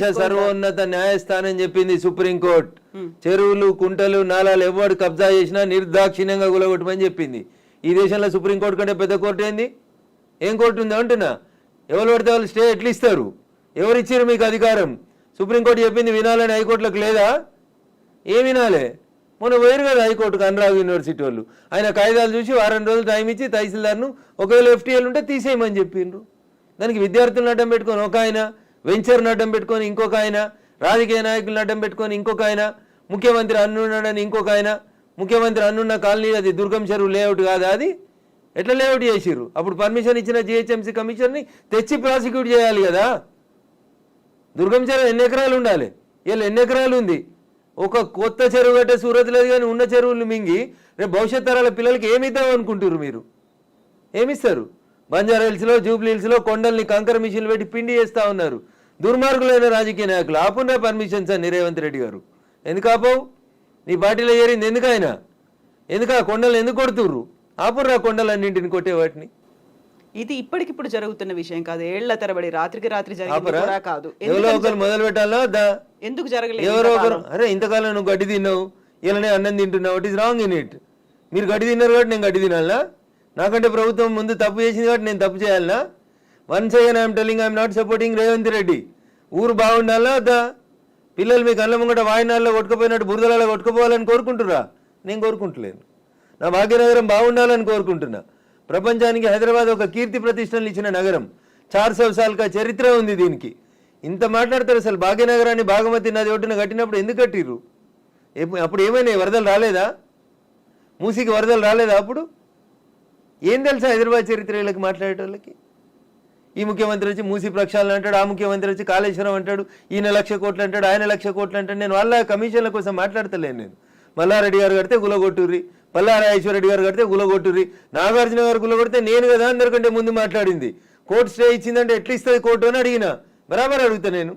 దేశ సర్వోన్నత న్యాయస్థానం చెప్పింది సుప్రీంకోర్టు. చెరువులు కుంటలు నాలాలు ఎవడు కబ్జా చేసినా నిర్దాక్షిణ్యంగా గులగొట్టమని చెప్పింది. ఈ దేశంలో సుప్రీంకోర్టు కంటే పెద్ద కోర్టు ఏంది? ఏం కోర్టు ఉంది అంటున్నా? ఎవరు పడితే వాళ్ళు స్టే ఎట్లా ఇస్తారు. ఎవరు ఇచ్చారు మీకు అధికారం? సుప్రీంకోర్టు చెప్పింది వినాలని హైకోర్టులకు లేదా? ఏం వినాలే? మొన్న పోయారు కదా హైకోర్టుకు అనురాగ్ యూనివర్సిటీ వాళ్ళు. ఆయన కాగితాలు చూసి వారం రోజులు టైం ఇచ్చి తహసీల్దార్ను ఒకవేళ ఎఫ్టీఎల్ ఉంటే తీసేయమని చెప్పిండ్రు. దానికి విద్యార్థులను అడ్డం పెట్టుకొని ఒక ఆయన వెంచర్ను అడ్డం పెట్టుకొని ఇంకొక ఆయన రాజకీయ నాయకులను అడ్డం పెట్టుకొని ఇంకొక ఆయన ముఖ్యమంత్రి అన్నున్నాడని ఇంకొక ఆయన ముఖ్యమంత్రి అన్నున్న కాలనీ అది దుర్గం చెరువు లేఅవుట్ కాదా అది? ఎట్లా లేఅవుట్ చేసిర్రు? అప్పుడు పర్మిషన్ ఇచ్చిన జిహెచ్ఎంసీ కమిషన్ని తెచ్చి ప్రాసిక్యూట్ చేయాలి కదా. దుర్గం చెరువు ఎన్ని ఎకరాలు ఉండాలి? వీళ్ళు ఎన్ని ఎకరాలు ఉంది? ఒక కొత్త చెరువు కట్టే సూరత్ లేదు కానీ ఉన్న చెరువులు మింగి రేపు భవిష్యత్ తరాల పిల్లలకి ఏమి ఇద్దాం అనుకుంటారు మీరు? ఏమిస్తారు బంజారా హిల్స్లో జూబ్లీ హిల్స్లో కొండల్ని కంకర మిషన్లు పెట్టి పిండి చేస్తా ఉన్నారు. దుర్మార్గులైన రాజకీయ నాయకులు. ఆపున్నా పర్మిషన్ సార్ రేవంత్ రెడ్డి గారు. ఎందుకు ఆపవు? నీ పార్టీలో చేరింది ఎందుకు ఆయన? ఎందుకు ఆ కొండలు ఎందుకు కొడుతుర్రు? ఆపుర్రా కొండలన్నింటిని కొట్టే వాటిని. ఇది ఇప్పటికిప్పుడు జరుగుతున్న విషయం కాదు. ఏళ్ళ తరబడి రాత్రికి రాత్రి కాదు. ఎవరో ఒకరు మొదలు పెట్టాలా ఎందుకు జరగలేదు ఎవరో ఒకరు అరే ఇంతకాలం నువ్వు గడ్డి తిన్నావు. ఇలానే అన్నం తింటున్నావు. It is wrong in it మీరు గడ్డి తిన్నారు కాబట్టి నేను గడ్డి తినాలనా? నాకంటే ప్రభుత్వం ముందు తప్పు చేసింది కాబట్టి నేను తప్పు చేయాలనా? Once again I'm telling I'm not supporting Revanth Reddy ఊరు బాగుండాలా అదా పిల్లలు మీ కళ్ళ ముంగట వాయినాల్లో కొట్టుకుపోయినట్టు బురదలలో కొట్టుకుపోవాలని కోరుకుంటురా? నేను కోరుకుంటలేను. నా భాగ్యనగరం బాగుండాలని కోరుకుంటున్నా. ప్రపంచానికి హైదరాబాద్ ఒక కీర్తి ప్రతిష్టలు ఇచ్చిన నగరం. చార్ సౌ సాల్కా చరిత్ర ఉంది దీనికి. ఇంత మాట్లాడతారు అసలు భాగ్యనగరాన్ని భాగమతి నది ఒడ్డున కట్టినప్పుడు ఎందుకు కట్టిర్రు? అప్పుడు ఏమైనా వరదలు రాలేదా? మూసికి వరదలు రాలేదా అప్పుడు? ఏం తెలుసా హైదరాబాద్ చరిత్ర వీళ్ళకి మాట్లాడేటోళ్ళకి? ఈ ముఖ్యమంత్రి వచ్చి మూసి ప్రక్షాళన అంటాడు ఆ ముఖ్యమంత్రి వచ్చి కాళేశ్వరం అంటాడు ఈయన లక్ష కోట్లు అంటాడు ఆయన లక్ష కోట్లు అంటాడు నేను వాళ్ళ కమిషన్ల కోసం మాట్లాడతలేను నేను. మల్లారెడ్డి గారు కడితే గులగొట్టుర్రి పల్లారాయేశ్వరరెడ్డి గారు కడితే గులగొట్టుర్రి నాగార్జున గారు గులగొడితే నేను కదా అందరికంటే ముందు మాట్లాడింది. కోర్టు స్టే ఇచ్చిందంటే ఎట్లా ఇస్తుంది కోర్టు అని అడిగిన బరాబర్ అడుగుతా నేను.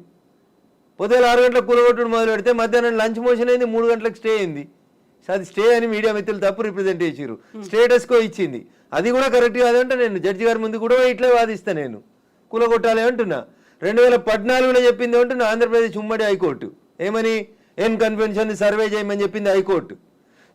పొద్దున ఆరు గంటలకు కూలగొట్టుడు మొదలు పెడితే మధ్యాహ్నం లంచ్ మోషన్ అయింది మూడు గంటలకు స్టే అయింది. అది స్టే అని మీడియా మిత్రులు తప్పు రిప్రజెంట్ చేసిరు స్టేటస్ కో ఇచ్చింది. అది కూడా కరెక్ట్ కాదంటే నేను జడ్జి గారి ముందు కూడా ఇట్లే వాదిస్తా నేను. కూలగొట్టాలి అంటున్నా. రెండు వేల పద్నాలుగులో చెప్పింది అంటున్నా ఆంధ్రప్రదేశ్ ఉమ్మడి హైకోర్టు. ఏమని? ఎన్ కన్వెన్షన్ సర్వే చేయమని చెప్పింది హైకోర్టు.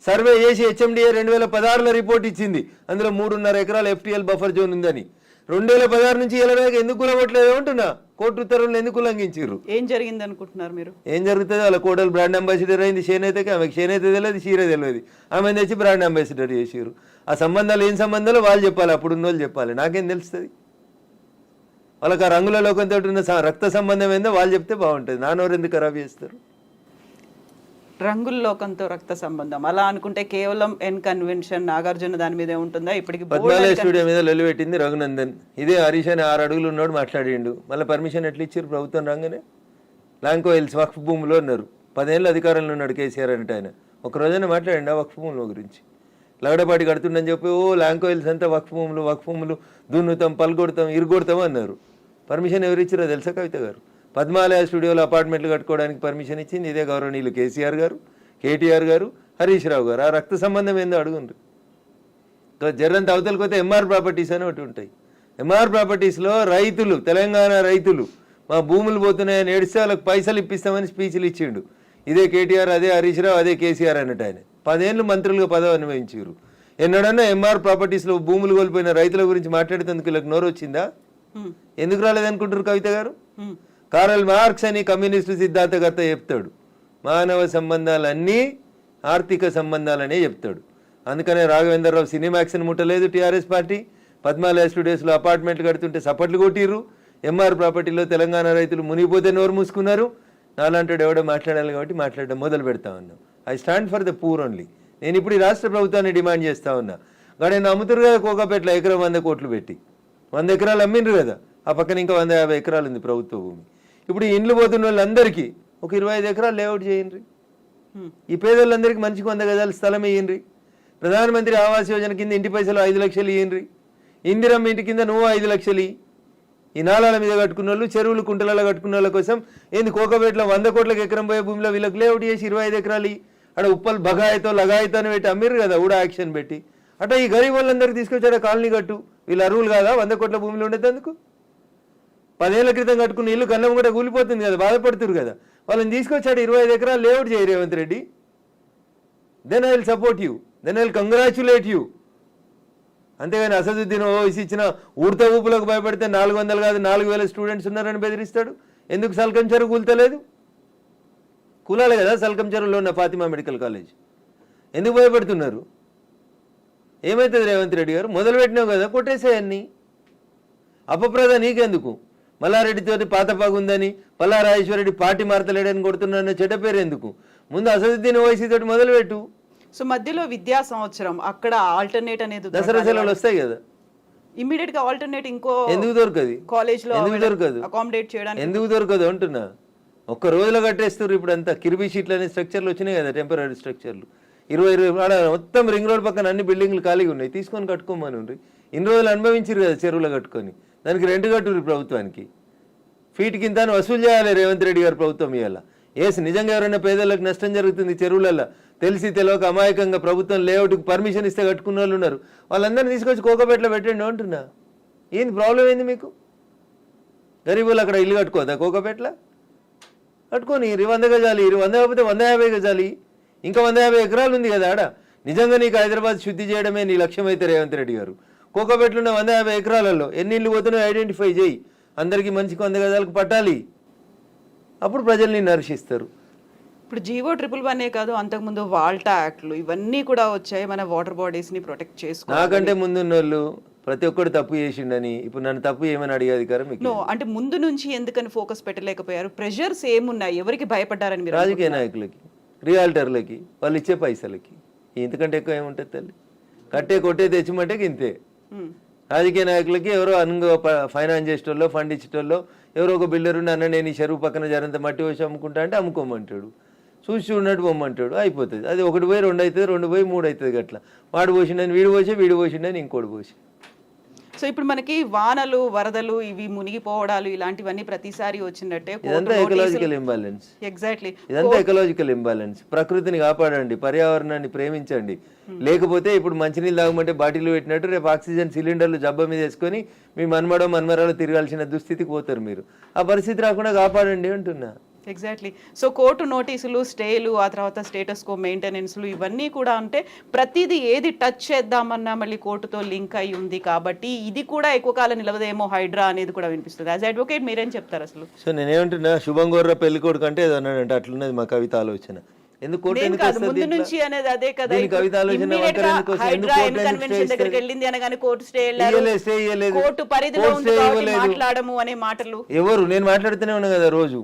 సర్వే చేసి హెచ్ఎండిఏ రెండు వేల పదహారులో రిపోర్ట్ ఇచ్చింది. అందులో మూడున్నర ఎకరాలు ఎఫ్టీఎల్ బఫర్ జోన్ ఉందని. రెండు వేల పదహారు నుంచి ఇలా ఎందుకు కులగొట్టలేదు అంటున్నా. కోర్టు ఉత్తర్వులు ఎందుకు ఉల్లంఘించారు ఏం జరిగింది అనుకుంటున్నారు మీరు? ఏం జరుగుతుంది? వాళ్ళ కోడలు బ్రాండ్ అంబాసిడర్ అయింది చేనేతకి ఆమెకి చేనేత తెలియదు చీర తెలియదు ఆమె తెచ్చి బ్రాండ్ అంబాసిడర్ చేసారు ఆ సంబంధాలు ఏం సంబంధాలు? వాళ్ళు చెప్పాలి అప్పుడు ఉన్న వాళ్ళు చెప్పాలి. నాకేం తెలుస్తుంది? వాళ్ళకి ఆ రంగుల లోకంతో ఉన్న రక్త సంబంధం ఏందో వాళ్ళు చెప్తే బాగుంటుంది. నానోరు ఎందుకు ఖరాబ్ చేస్తారు? రంగుల లోకంతో రక్త సంబంధం. అలా అనుకుంటే కేవలం ఎన్ కన్వెన్షన్ నాగార్జున దాని మీదే ఉంటుందా? ఇప్పటికి పద్మాలయ స్టూడియో మీద లొల్లి పెట్టింది రఘునందన్. ఇదే హరీష్ అని ఆరు అడుగులు ఉన్నాడు మాట్లాడిండు. మళ్ళీ పర్మిషన్ ఎట్లా ఇచ్చారు ప్రభుత్వం రాగానే? లాంకో హిల్స్ వక్ఫ్ భూమిలో ఉన్నారు పదేళ్ళు అధికారంలో ఉన్నాడు కేసీఆర్ అంటే ఆయన. ఒక రోజైనా మాట్లాడండి ఆ వక్ఫ్ భూముల గురించి? లగడపాటి కడుతుండని చెప్పి ఓ లాంకో హిల్స్ అంతా వక్ఫ్ భూములు వక్ఫ్ భూములు దున్నుతాం పలుకొడతాం ఇరుగొడతాం అన్నారు. పర్మిషన్ ఎవరు ఇచ్చారో తెలుసా కవిత గారు? పద్మాలయ స్టూడియోలో అపార్ట్మెంట్లు కట్టుకోవడానికి పర్మిషన్ ఇచ్చింది ఇదే గౌరవనీయులు కేసీఆర్ గారు కేటీఆర్ గారు హరీష్ రావు గారు. ఆ రక్త సంబంధం ఏందో అడుగుండ్రు. ఇంకా జర్రంత అవతలకి పోతే ఎంఆర్ ప్రాపర్టీస్ అని ఒకటి ఉంటాయి. ఎంఆర్ ప్రాపర్టీస్లో రైతులు తెలంగాణ రైతులు మా భూములు పోతున్నాయని ఏడిస్తే వాళ్ళకి పైసలు ఇప్పిస్తామని స్పీచ్లు ఇచ్చిండు. ఇదే కేటీఆర్ అదే హరీష్ రావు అదే కేసీఆర్ అన్నట్టు ఆయన. పదేళ్ళు మంత్రులుగా పదవి అనుభవించారు ఎన్నడన్నా ఎంఆర్ ప్రాపర్టీస్లో భూములు కోల్పోయిన రైతుల గురించి మాట్లాడేందుకు వీళ్ళకి నోరు వచ్చిందా. ఎందుకు రాలేదనుకుంటారు కవిత గారు. కారల్ మార్క్స్ అని కమ్యూనిస్టు సిద్ధాంతకర్త చెప్తాడు. మానవ సంబంధాలన్నీ ఆర్థిక సంబంధాలనే చెప్తాడు. అందుకనే రాఘవేంద్రరావు సినిమాక్స్ని ముట్టలేదు టీఆర్ఎస్ పార్టీ. పద్మాలయ స్టూడియోస్లో అపార్ట్మెంట్లు కడుతుంటే సపట్లు కొట్టిర్రు. ఎంఆర్ ప్రాపర్టీలో తెలంగాణ రైతులు మునిగిపోతే నోరు మూసుకున్నారు. నాలాంటి ఎవడో మాట్లాడాలి కాబట్టి మాట్లాడడం మొదలు పెడతా ఉన్నాం. I stand for the poor only. నేను ఇప్పుడు ఈ రాష్ట్ర ప్రభుత్వాన్ని డిమాండ్ చేస్తా ఉన్నా. కానీ అమ్ముతురు కదా కోకాపేటలో ఎకరం వంద కోట్లు పెట్టి. వంద ఎకరాలు అమ్మిండ్రు కదా. ఆ పక్కన ఇంకా వంద యాభై ఎకరాలు ఉంది ప్రభుత్వ భూమి. ఇప్పుడు ఇండ్లు పోతున్న వాళ్ళందరికీ ఒక ఇరవై ఐదు ఎకరాలు లేఅవుట్ చేయండి. ఈ పేదోళ్ళందరికీ మంచికి వంద గజాల స్థలం ఇయ్యండి. ప్రధానమంత్రి ఆవాస్ యోజన కింద ఇంటి పైసలు ఐదు లక్షలు ఇయ్యండి. ఇందిరమ్మ ఇంటి కింద నువ్వు ఐదు లక్షలు. ఈ నాలాల మీద కట్టుకున్న వాళ్ళు చెరువులు కుంటలలో కట్టుకున్న వాళ్ళ కోసం ఏంది కోకపేటలో వంద కోట్లకు ఎకరం పోయే భూమిలో వీళ్ళకి లేఅవుట్ చేసి ఇరవై ఐదు ఎకరాలు. ఆడ ఉప్పల్ బగాయతో లగాయతో అని పెట్టి అమ్మిర్రు కదా ఊడా యాక్షన్ పెట్టి. అట్లా ఈ గరీబ్ వాళ్ళందరికీ తీసుకొచ్చాడు కాలనీ కట్టు. వీళ్ళు అరువులు కాదా? వంద కోట్ల భూమిలో ఉండేందుకు? పదేళ్ళ క్రితం కట్టుకున్న ఇల్లు కన్నం కూడా కూలిపోతుంది కదా బాధపడుతురు కదా. వాళ్ళని తీసుకొచ్చాడు ఇరవై ఐదు ఎకరాలు లేఅవుట్ చేయి Revanth Reddy. Then I will support you then I will congratulate you అంతేగాని అసదుద్దీన్ ఓవైసీ ఇచ్చిన ఉడత ఊపులకు భయపడితే నాలుగు వందలు కాదు నాలుగు వేల స్టూడెంట్స్ ఉన్నారని బెదిరిస్తాడు. ఎందుకు సల్కం చెరువు కూల్తలేదు? కూలాలి కదా సల్కం చెరువులో ఉన్న ఫాతిమా మెడికల్ కాలేజ్. ఎందుకు భయపడుతున్నారు? ఏమవుతుంది రేవంత్ రెడ్డి గారు? మొదలు పెట్టినావు కదా కొట్టేసేయన్ని. అపప్రద నీకెందుకు? మల్లారెడ్డితో పాత పగుందని పల్లా రాజేశ్వరరెడ్డి పార్టీ మారతలేడని కొడుతున్నా చెడ్డ పేరు ఎందుకు ముందు అసదుద్దీన్ ఓవైసీ తోటి మొదలుపెట్టు. సో మధ్యలో విద్యా సంవత్సరం అక్కడ ఆల్టర్నేట్ అనేది దసరా సెలవులు వస్తాయి కదా. ఇమీడియట్గా ఆల్టర్నేట్ ఇంకో ఎందుకు దొరకది? కాలేజ్లో ఎందుకు దొరకదు? అకామిడేట్ చేయడానికి ఎందుకు దొరకదు అంటున్నా? ఒక్క రోజులో కట్టేస్తారు ఇప్పుడు అంతా కిర్బీ షీట్లు అనే స్ట్రక్చర్లు వచ్చినాయి కదా టెంపరీ స్ట్రక్చర్లు ఇరవై ఇరవై మొత్తం రింగ్ రోడ్ పక్కన అన్ని బిల్డింగ్లు ఖాళీగా ఉన్నాయి. తీసుకొని కట్టుకోమని. ఇన్ని రోజులు అనుభవించారు కదా చెరువులో కట్టుకొని. దానికి రెండు కట్టుర్రి ప్రభుత్వానికి. ఫీట్ కింద వసూలు చేయాలి రేవంత్ రెడ్డి గారు ప్రభుత్వం ఇవాళ. ఏసి నిజంగా ఎవరైనా పేదలకు నష్టం జరుగుతుంది చెరువులలో తెలిసి తెలియక అమాయకంగా ప్రభుత్వం లేఅవుట్కి పర్మిషన్ ఇస్తే కట్టుకున్న వాళ్ళు ఉన్నారు. వాళ్ళందరినీ తీసుకొచ్చి కోకపేటలో పెట్టండి అంటున్నా. ఏంది ప్రాబ్లం ఏంది మీకు? గరీబులు అక్కడ ఇల్లు కట్టుకోదా కోకపేటలో? కట్టుకొని ఇరు వంద గజాలి ఇరు వంద కాకపోతే వంద యాభై గజాలి. ఇంకా వంద యాభై ఎకరాలు ఉంది కదా ఆడ. నిజంగా నీకు హైదరాబాద్ శుద్ధి చేయడమే నీ లక్ష్యం అయితే రేవంత్ రెడ్డి గారు. కోకపేటలో ఉన్న వంద యాభై ఎకరాలలో ఎన్ని ఇల్లు పోతున్నాయో ఐడెంటిఫై చేయి. అందరికీ మంచికి వంద గజాలకు పట్టాలి. అప్పుడు ప్రజల్ని నర్శిస్తారు. ఇప్పుడు జీవో ట్రిపుల్ వన్ కాదు అంతకుముందు వాల్టా యాక్ట్లు ఇవన్నీ కూడా వచ్చాయి మన వాటర్ బాడీస్ని ప్రొటెక్ట్ చేసుకో నాకంటే ముందున్న వాళ్ళు ప్రతి ఒక్కడు తప్పు చేసిండని ఇప్పుడు నన్ను తప్పు ఏమని అడిగే అధికారం మీకు నో అంటే ముందు నుంచి ఎందుకని ఫోకస్ పెట్టలేకపోయారు? ప్రెషర్స్ ఏమున్నాయి? ఎవరికి భయపడ్డారని మీరు రాజకీయ నాయకులకి రియాల్టర్లకి వాళ్ళు ఇచ్చే పైసలకి. ఇంతకంటే ఎక్కువ ఏముంటుంది తల్లి? కట్టే కొట్టే తెచ్చిమంటే ఇంతే. రాజకీయ నాయకులకి ఎవరో అనుగో ఫైనాన్స్ చేసేటోళ్ళు ఫండ్ ఇచ్చేటోళ్ళు ఎవరో ఒక బిల్డర్ ఉండి అన్న నేను ఈ చెరువు పక్కన జరంత మట్టి వచ్చి అమ్ముకుంటా అంటే అమ్ముకోమంటాడు. చూసి ఉన్నట్టు పొమ్మంటాడు అయిపోతుంది. అది ఒకటి పోయి రెండు అవుతుంది రెండు పోయి మూడు అవుతుంది గట్లా. వాడు పోసిండని వీడు పోసి వీడు పోసిండని ఇంకోటి పోసి. సో ఇప్పుడు మనకి వానలు వరదలు ఇవి మునిగిపోవడాలు ఇలాంటివన్నీ ప్రతిసారి వచ్చినట్టే ఇదంతా ఎకలాజికల్ ఇంబాలెన్స్ ఎగ్జాక్ట్లీ ఇదంతా ఎకలాజికల్ ఇంబాలెన్స్ ప్రకృతిని కాపాడండి పర్యావరణాన్ని ప్రేమించండి. లేకపోతే ఇప్పుడు మంచినీళ్ళు తాగమంటే బాటిల్ పెట్టినట్టు రేపు ఆక్సిజన్ సిలిండర్లు జబ్బ మీద వేసుకొని మీ మన్మడో మన్మరాలు తిరగాల్సిన దుస్థితికి పోతారు మీరు. ఆ పరిస్థితి రాకుండా కాపాడండి అంటున్నా. ఎగ్జాక్ట్లీ సో కోర్టు నోటీసులు స్టేలు ఆ తర్వాత స్టేటస్ కో మెయింటెనెన్స్లు ఇవన్నీ కూడా అంటే ప్రతిదీ ఏది టచ్ చేద్దామన్నా మళ్ళీ కోర్టుతో లింక్ అయి ఉంది కాబట్టి ఇది కూడా ఎక్కువ కాలం నిలవదేమో హైడ్రా అనేది కూడా వినిపిస్తుంది. యాజ్ అడ్వకేట్ మీరేం చెప్తారు అసలు? సో నేనేమంటున్నా శుభం గోర్ర పెళ్ళి కొడుకు అంటే అన్నాడంటే అట్లున్నది మా కవిత ఆలోచన. ఎవరు? నేను మాట్లాడుతూనే ఉన్నా కదా రోజు.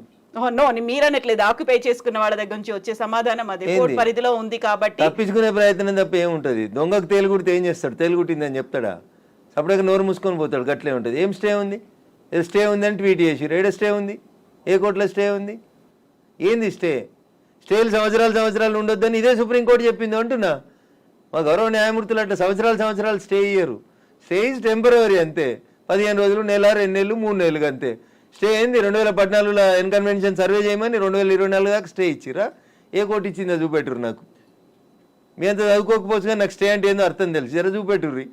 నో మీరనట్లేదు. ఆక్యుపై చేసుకున్న వాళ్ళ దగ్గర నుంచి వచ్చే సమాధానం అదే. కోర్టు పరిధిలో ఉంది కాబట్టి. తప్పించుకునే ప్రయత్నం తప్ప ఏముంటది దొంగకు తేలుగుడితే ఏం చేస్తాడు? తేలుగుట్టిందని చెప్తాడా? అప్పటికి నోరు మూసుకొని పోతాడు గట్లే ఉంటుంది. ఏం స్టే ఉంది? ఏదో స్టే ఉంది అని ట్వీట్ చేసి ఏడ స్టే ఉంది? ఏ కోర్టులో స్టే ఉంది? ఏంది స్టే? స్టేలు సంవత్సరాలు సంవత్సరాలు ఉండొద్దని ఇదే సుప్రీంకోర్టు చెప్పింది అంటున్నా. మా గౌరవ న్యాయమూర్తులు అట్లా సంవత్సరాలు సంవత్సరాలు స్టే ఇయ్యరు స్టే ఇస్ టెంపరీ అంతే. పదిహేను రోజులు నెల రెండు నెలలు మూడు నెలలు అంతే. స్టే ఏంది రెండు వేల పద్నాలుగులో ఎన్కన్వెన్షన్ సర్వే చేయమని రెండు వేల ఇరవై నాలుగు దాకా స్టే ఇచ్చిరా ఏ కోర్టు ఇచ్చిందో చూపెట్టురు నాకు. మీ అంత చదువుకోకపోవచ్చు కానీ నాకు స్టే అంటే ఏందో అర్థం తెలుసు. జర చూపెట్టుర్రి.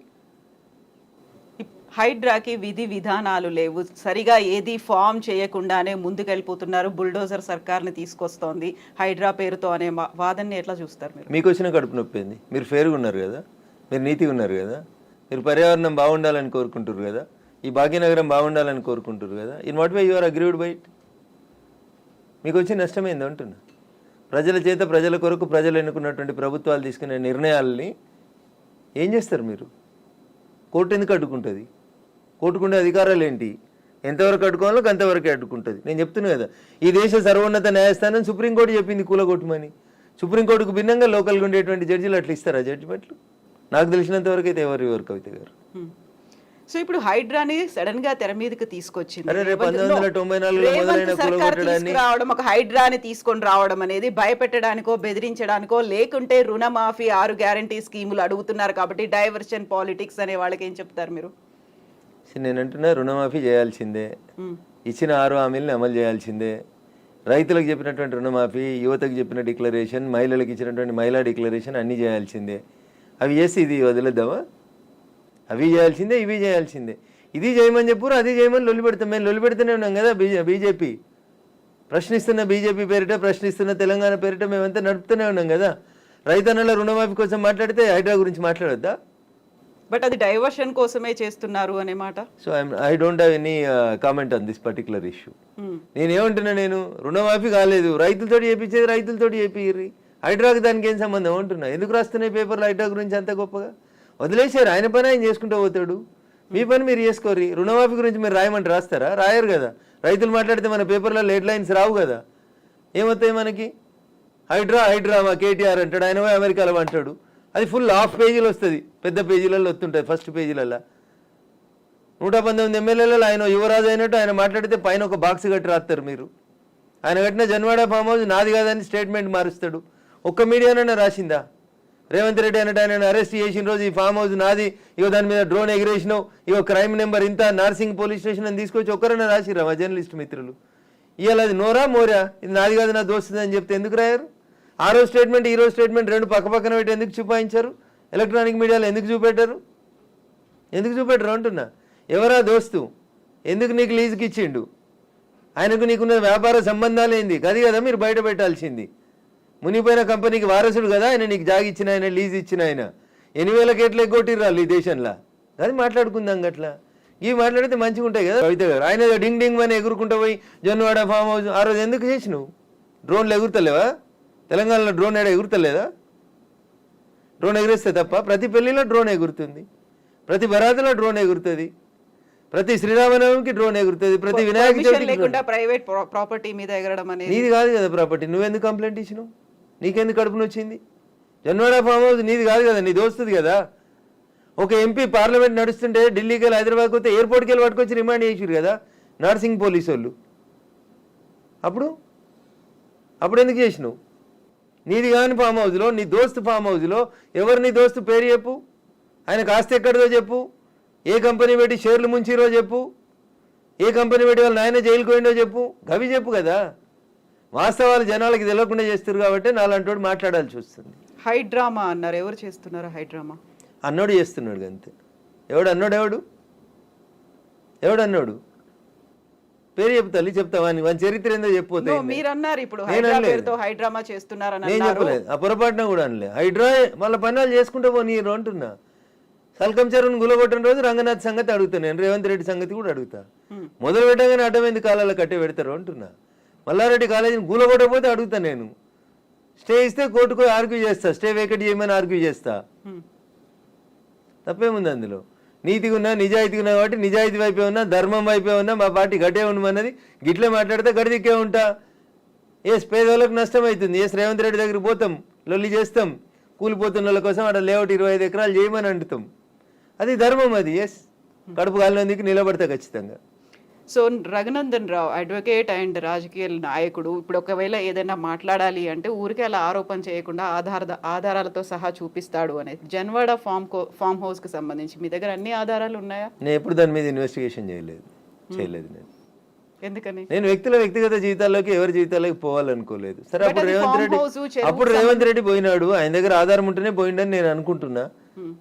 హైడ్రాకి విధి విధానాలు లేవు. సరిగా ఏది ఫామ్ చేయకుండానే ముందుకెళ్ళిపోతున్నారు. బుల్డోజర్ సర్కార్ని తీసుకొస్తోంది హైడ్రా పేరుతో అనే వాదనని ఎట్లా చూస్తారు మీరు? మీకు వచ్చిన కడుపు నొప్పి ఏంది? మీరు ఫేర్గా ఉన్నారు కదా? మీరు నీతిగా ఉన్నారు కదా? మీరు పర్యావరణం బాగుండాలని కోరుకుంటారు కదా? ఈ భాగ్యనగరం బాగుండాలని కోరుకుంటారు కదా? In what way you're agreed byte మీకు వచ్చి నష్టమైంది అంటున్నా. ప్రజల చేత ప్రజల కొరకు ప్రజలు ఎన్నుకున్నటువంటి ప్రభుత్వాలు తీసుకునే నిర్ణయాలని ఏం చేస్తారు మీరు? కోర్టు ఎందుకు అడ్డుకుంటుంది? కోర్టుకుండే అధికారాలు ఏంటి? ఎంతవరకు అడ్డుకోవాలో అంతవరకే అడ్డుకుంటుంది. నేను చెప్తున్నా కదా ఈ దేశ సర్వోన్నత న్యాయస్థానం సుప్రీంకోర్టు చెప్పింది కూలగొట్టమని. సుప్రీంకోర్టుకు భిన్నంగా లోకల్గా ఉండేటువంటి జడ్జిలు అట్లా ఇస్తారా జడ్జిమెంట్లు? నాకు తెలిసినంత వరకు అయితే ఎవరు ఎవరు కవిత గారు? సో ఇప్పుడు హైడ్రాని సడన్గా తెర మీదకి తీసుకొచ్చింది. తీసుకురావడం ఒక హైడ్రాని తీసుకొని రావడం అనేది భయపెట్టడానికో బెదిరించడానికో లేకుంటే రుణమాఫీ ఆరు గ్యారంటీ స్కీములు అడుగుతున్నారు కాబట్టి డైవర్షన్ పాలిటిక్స్ అనే వాళ్ళకి ఏం చెప్తారు మీరు? నేను అంటున్నా రుణమాఫీ చేయాల్సిందే. ఇచ్చిన ఆరు హామీలను అమలు చేయాల్సిందే. రైతులకు చెప్పినటువంటి రుణమాఫీ యువతకు చెప్పిన డిక్లరేషన్ మహిళలకు ఇచ్చినటువంటి మహిళా డిక్లరేషన్ అన్నీ చేయాల్సిందే. అవి చేసి ఇది వదిలేద్దామా? అవి చేయాల్సిందే ఇవి చేయాల్సిందే. ఇది చేయమని చెప్పు అది చేయమని లొల్లి పెడతాం. మేము లొల్లి పెడుతూనే ఉన్నాం కదా బీజే బీజేపీ. ప్రశ్నిస్తున్న బీజేపీ పేరిట ప్రశ్నిస్తున్న తెలంగాణ పేరిట మేమంతా నడుపుతూనే ఉన్నాం కదా. రైతన్నల రుణమాఫీ కోసం మాట్లాడితే హైడ్రా గురించి మాట్లాడొద్దా? బట్ అది డైవర్షన్ కోసమే చేస్తున్నారు అనే మాట. So I don't have any comment on this particular issue. Hmm. నేనేమంటున్నా నేను? రుణమాఫీ కాలేదు. రైతులతో చేపించేది రైతులతో చేపిర్రి హైడ్రాకి దానికి ఏం సంబంధం? అంటున్నా. ఎందుకు రాస్తున్నాయి పేపర్లు హైడ్రా గురించి అంత గొప్పగా? వదిలేశారు. ఆయన పని ఆయన చేసుకుంటూ పోతాడు. మీ పని మీరు చేసుకోర్రి. రుణమాఫీ గురించి మీరు రాయమంటే రాస్తారా? రాయరు కదా. రైతులు మాట్లాడితే మన పేపర్లో లేట్ లైన్స్ రావు కదా. ఏమవుతాయి మనకి? హైడ్రా హైడ్రా మా కేటీఆర్ అంటాడు. ఆయన అమెరికాలో అంటాడు అది ఫుల్ హాఫ్ పేజీలు వస్తుంది. పెద్ద పేజీలలో వస్తుంటుంది ఫస్ట్ పేజీలలో. నూట పంతొమ్మిది ఎమ్మెల్యేలలో ఆయన యువరాజు అయినట్టు ఆయన మాట్లాడితే పైన ఒక బాక్స్ కట్టి రాస్తారు మీరు. ఆయన కట్టిన జన్వాడ ఫామ్ హౌస్ నాది కాదని స్టేట్మెంట్ మారుస్తాడు. ఒక్క మీడియానైనా రాసిందా? రేవంత్ రెడ్డి అన్నట్టు ఆయన అరెస్ట్ చేసిన రోజు ఈ ఫామ్ హౌస్ నాది. ఇగో దాని మీద డ్రోన్ ఎగిరేసినావు. ఇగో క్రైమ్ నెంబర్ ఇంత నార్సింగ్ పోలీస్ స్టేషన్ అని తీసుకొచ్చి ఒక్కరైనా రాసిరా మా జర్నలిస్ట్ మిత్రులు? ఇవాళ అది నోరా మోరా? ఇది నాది కాదు నా దోస్తుంది అని చెప్తే ఎందుకు రాయారు? ఆ రోజు స్టేట్మెంట్ ఈ రోజు స్టేట్మెంట్ రెండు పక్క పక్కన పెట్టి ఎందుకు చూపాయించారు? ఎలక్ట్రానిక్ మీడియాలో ఎందుకు చూపెట్టారు? ఎందుకు చూపెట్టరు అంటున్నా? ఎవరా దోస్తు? ఎందుకు నీకు లీజుకి ఇచ్చిండు ఆయనకు నీకున్న వ్యాపార సంబంధాలు ఏంది? అది కదా మీరు బయట పెట్టాల్సింది. మునిపోయిన కంపెనీకి వారసుడు కదా ఆయన నీకు జాగి ఇచ్చిన ఆయన లీజ్ ఇచ్చిన ఆయన. ఎన్ని వేలకి ఎట్లా ఎగ్గొట్టిర్రాళ్ళు ఈ దేశంలో? అది మాట్లాడుకుందాం గట్లా. ఇవి మాట్లాడితే మంచిగా ఉంటాయి కదా కవిత గారు. ఆయన డింగ్ డింగ్ అని ఎగురుకుంటూ పోయి జొన్నవాడ ఫామ్ హౌస్ ఆ రోజు ఎందుకు చేసినావు? డ్రోన్లు ఎగురుతలేవా? తెలంగాణలో డ్రోన్ ఏడ ఎగురుతలేదా? డ్రోన్ ఎగిరేస్తే తప్ప ప్రతి పెళ్ళిలో డ్రోన్ ఎగురుతుంది. ప్రతి బరాతులో డ్రోన్ ఎగురుతుంది. ప్రతి శ్రీరామనవమికి డ్రోన్ ఎగురుతుంది. ప్రతి వినాయక లేకుండా ప్రైవేట్ ప్రాపర్టీ మీద ఎగరడం అనేది నీది కాదు కదా ప్రాపర్టీ నువ్వెందుకు కంప్లైంట్ ఇచ్చినావు? నీకెందుకు కడుపున వచ్చింది? జన్వాడ ఫామ్ హౌస్ నీది కాదు కదా నీ దోస్తుంది కదా. ఒక ఎంపీ పార్లమెంట్ నడుస్తుంటే ఢిల్లీకి వెళ్ళి హైదరాబాద్కి వస్తే ఎయిర్పోర్ట్కి వెళ్ళి పట్టుకొచ్చి రిమాండ్ చేసారు కదా నర్సింగ్ పోలీసు వాళ్ళు. అప్పుడు? అప్పుడు ఎందుకు చేసినావు? నీది కాని ఫామ్ హౌస్లో నీ దోస్తు ఫామ్ హౌస్లో ఎవరు నీ దోస్తు పేరు చెప్పు? ఆయన కాస్త ఎక్కడిదో చెప్పు. ఏ కంపెనీ పెట్టి షేర్లు ముంచిరో చెప్పు. ఏ కంపెనీ పెట్టి వాళ్ళ నాయన జైలుకు పోయిండో చెప్పు. గవి చెప్పు కదా. వాస్తవాలు జనాలకి తెలియకుండా చేస్తారు కాబట్టి నాలంటోడు మాట్లాడాల్సి వస్తుంది. హైడ్రామా అన్నారు. ఎవరు చేస్తున్నారు హైడ్రామా అన్నోడు చేస్తున్నాడు అంతే. ఎవడు అన్నోడు ఎవడు? ఎవడు అన్నోడు? పేరు చెప్తా తల్లి చెప్తావా? అని వాని చరిత్ర ఏందో చెప్పిపోతే మీరు అన్నారు ఇప్పుడు. పేరుతో హైడ్రామా చేస్తున్నారని నేను చెప్పలేదు. ఆ పొరపాటున కూడా అనలే. హైడ్రా వాళ్ళ పనులు చేసుకుంటూ పోనీరు అంటున్నా. సల్కం చెరువును గులగొట్టిన రోజు రంగనాథ్ సంగతి అడుగుతా నేను రేవంత్ రెడ్డి సంగతి కూడా అడుగుతా. మొదలు పెట్టగానే అడ్డం ఎందుకు కాలాలు కట్టే పెడతారు అంటున్నా. మల్లారెడ్డి కాలేజీని గులగొట్టకపోతే అడుగుతా నేను. స్టే ఇస్తే కోర్టుకు ఆర్గ్యూ చేస్తా స్టే వేకెట్ చేయమని ఆర్గ్యూ చేస్తా. తప్పేముంది అందులో? నీతిగా ఉన్నా నిజాయితీగా ఉన్నా కాబట్టి నిజాయితీ వైపే ఉన్నా ధర్మం వైపే ఉన్నా మా పార్టీ గట్టే ఉండమన్నది గిట్లే మాట్లాడితే గడి దిక్కే ఉంటా. ఎస్ పేదవాళ్ళకి నష్టం అవుతుంది ఎస్ రేవంత్ రెడ్డి దగ్గరికి పోతాం లొల్లి చేస్తాం కూలిపోతున్న వాళ్ళ కోసం అక్కడ లేఅవుట్ ఇరవై ఐదు ఎకరాలు చేయమని అంటుతాం. అది ధర్మం అది ఎస్ కడుపు కాలినందుకు నిలబడతా ఖచ్చితంగా. So Raghunandan Rao advocate and రాజకీయ నాయకుడు ఇప్పుడు ఒకవేళ ఏదైనా మాట్లాడాలి అంటే ఊరికే అలా ఆరోపణ చేయకుండా ఆధార ఆధారాలతో సహా చూపిస్తాడు అనేది జన్వాడ ఫామ్ ఫామ్ హౌస్కి సంబంధించి మీ దగ్గర అన్ని ఆధారాలు ఉన్నాయా? నేను ఎప్పుడు దాని మీద ఇన్వెస్టిగేషన్ చేయలేదు. చేయలేదు నేను. ఎందుకని? నేను వ్యక్తుల వ్యక్తిగత జీవితాల్లోకి ఎవరి జీవితాల్లోకి పోవాలనుకోలేదు. సరే అప్పుడు రేవంత్ రెడ్డి అప్పుడు రేవంత్ రెడ్డి పోయినాడు. ఆయన దగ్గర ఆధారం ఉంటేనే పోయిండని నేను అనుకుంటున్నా.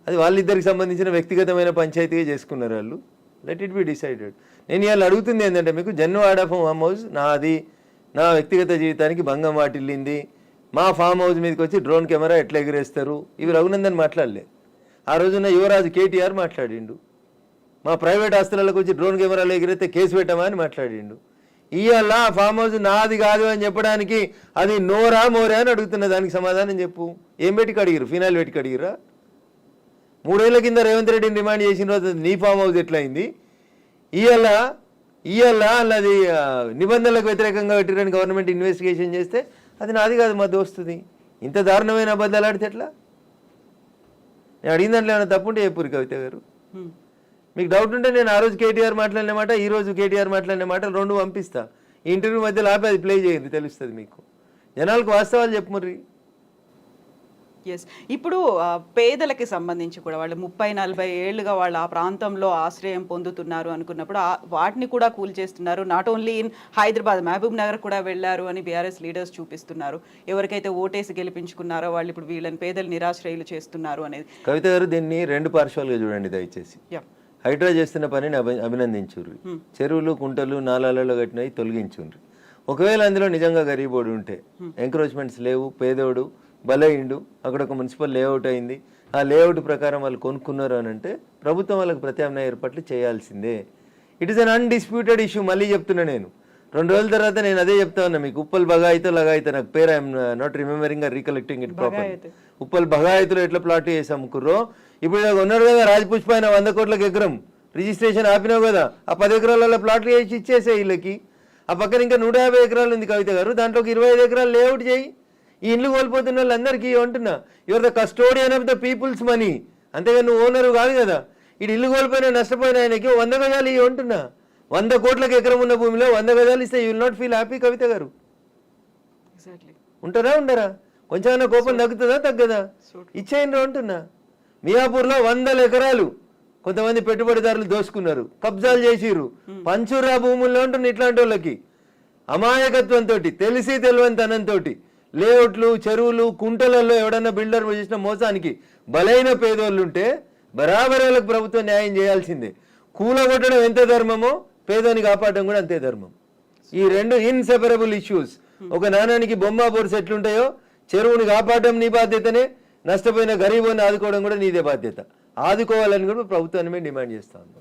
అది వాళ్ళిద్దరికి సంబంధించిన వ్యక్తిగతమైన పంచాయతీగా చేసుకున్నారు వాళ్ళు. లెట్ ఇట్ బి డిసైడెడ్ నేను ఇవాళ అడుగుతుంది ఏంటంటే మీకు జన్వాడ ఫామ్ హౌస్ నాది నా వ్యక్తిగత జీవితానికి భంగం వాటిల్లింది. మా ఫామ్ హౌస్ మీదకి వచ్చి డ్రోన్ కెమెరా ఎట్లా ఎగిరేస్తారు? ఇవి రఘునందన్ మాట్లాడలే. ఆ రోజున యువరాజు కేటీఆర్ మాట్లాడిండు. మా ప్రైవేట్ ఆస్తులకు వచ్చి డ్రోన్ కెమెరాలు ఎగిరితే కేసు పెట్టమా అని మాట్లాడిండు. ఇవాళ ఆ ఫామ్ హౌస్ నాది కాదు అని చెప్పడానికి అది నోరా మోరా అని అడుగుతున్న దానికి సమాధానం చెప్పు. ఏం పెట్టి కడిగిరు ఫినాయిల్ పెట్టి కడిగిరా మూడేళ్ళ కింద రేవంత్ రెడ్డిని డిమాండ్ చేసిన రోజు నీ ఫామ్ హౌస్ ఎట్లయింది? ఇవాళ ఇవాళ అది నిబంధనలకు వ్యతిరేకంగా పెట్టిరని గవర్నమెంట్ ఇన్వెస్టిగేషన్ చేస్తే అది నాది కాదు మా దోస్తుది. ఇంత దారుణమైన అబద్ధాలు ఆడితే ఎట్లా? నేను అడిగిన దాంట్లో ఏమైనా తప్పుంటే చెప్పురు కవిత గారు. మీకు డౌట్ ఉంటే నేను ఆ రోజు కేటీఆర్ మాట్లాడిన మాట ఈ రోజు కేటీఆర్ మాట్లాడిన మాట రెండు పంపిస్తా. ఈ ఇంటర్వ్యూ మధ్యలో ఆపి అది ప్లే చేయండి తెలుస్తుంది మీకు. జనాలకు వాస్తవాలు చెప్పు మరి. ఎస్ ఇప్పుడు పేదలకి సంబంధించి కూడా వాళ్ళు ముప్పై నలభై ఏళ్ళుగా వాళ్ళు ఆ ప్రాంతంలో ఆశ్రయం పొందుతున్నారు అనుకున్నప్పుడు వాటిని కూడా కూల్ చేస్తున్నారు. Not only in Hyderabad Mahabubnagar కూడా వెళ్ళారు అని బీఆర్ఎస్ లీడర్స్ చూపిస్తున్నారు. ఎవరికైతే ఓటేసి గెలిపించుకున్నారో వాళ్ళు ఇప్పుడు వీళ్ళని పేదలు నిరాశ్రయులు చేస్తున్నారు అనేది. కవిత గారు దీన్ని రెండు పార్శ్వాలుగా చూడండి దయచేసి. హైడ్రా చేస్తున్న పనిని అభి అభినందించుర్రు. చెరువులు కుంటలు నాలాలలో కట్టినవి తొలగించుండ్రు ఒకవేళ అందులో నిజంగా గరీబోడు ఉంటే ఎంక్రోచ్మెంట్స్ లేవు పేదోడు బలయిండు అక్కడ ఒక మున్సిపల్ లేఅవుట్ అయింది. ఆ లేఅవుట్ ప్రకారం వాళ్ళు కొనుక్కున్నారు అని అంటే ప్రభుత్వం వాళ్ళకి ప్రత్యామ్నాయ ఏర్పాట్లు చేయాల్సిందే. It is an undisputed issue మళ్ళీ చెప్తున్నా నేను. రెండు రోజుల తర్వాత నేను అదే చెప్తా ఉన్నా మీకు. ఉప్పల్ బగాయితో లగాయితో నాకు పేరు. I'm not remembering recollecting it proper Uppal బగాయితులు ఎట్లా ప్లాట్ చేసి అమ్ముకుర్రో ఇప్పుడు ఉన్నారు కదా రాజపుష్ప ఆయన వంద కోట్లకు ఎకరం. రిజిస్ట్రేషన్ ఆపినావు కదా ఆ పది ఎకరాలలో ప్లాట్లు చేసి ఇచ్చేసే వీళ్ళకి ఆ పక్కన ఇంకా నూట యాభై ఎకరాలు ఉంది కవిత గారు. దాంట్లో ఇరవై ఐదు ఎకరాలు లేఅవుట్ చేయి. ఈ ఇండ్లు కోల్పోతున్న వాళ్ళందరికీ అంటున్నా. You're the custodian of the people's money అంతేగా నువ్వు ఓనరు కాదు కదా. ఇటు ఇల్లు కోల్పోయిన నష్టపోయిన ఆయనకి వంద గజాలు ఇవి అంటున్నా. వంద కోట్లకు ఎకరం ఉన్న భూమిలో వంద గజాలు ఇస్తే you will not feel happy Kavitha గారు. ఉంటారా ఉండరా? కొంచెమైనా కోపం తగ్గుతుందా తగ్గదా? ఇచ్చేయండి అంటున్నా. మియాపూర్లో వందల ఎకరాలు కొంతమంది పెట్టుబడిదారులు దోసుకున్నారు. కబ్జాలు చేసిర్రు. పంచురా భూముల్లో ఉంటుంది ఇట్లాంటి వాళ్ళకి అమాయకత్వంతో తెలిసి తెలివనితనంతో లేఅవుట్లు చెరువులు కుంటలలో ఎవడన్నా బిల్డర్ చేసిన మోసానికి బలైన పేదోళ్ళు ఉంటే ప్రభుత్వం న్యాయం చేయాల్సిందే. కూలగొట్టడం ఎంత ధర్మమో పేదోని కాపాడడం కూడా అంతే ధర్మం. ఈ రెండు ఇన్సెపరబుల్ ఇష్యూస్ ఒక నాణానికి బొమ్మ బొరుసు ఎట్లుంటాయో చెరువుని కాపాడడం నీ బాధ్యతనే నష్టపోయిన గరీబుని ఆదుకోవడం కూడా నీదే బాధ్యత. ఆదుకోవాలని కూడా ప్రభుత్వాన్ని మేము డిమాండ్ చేస్తాను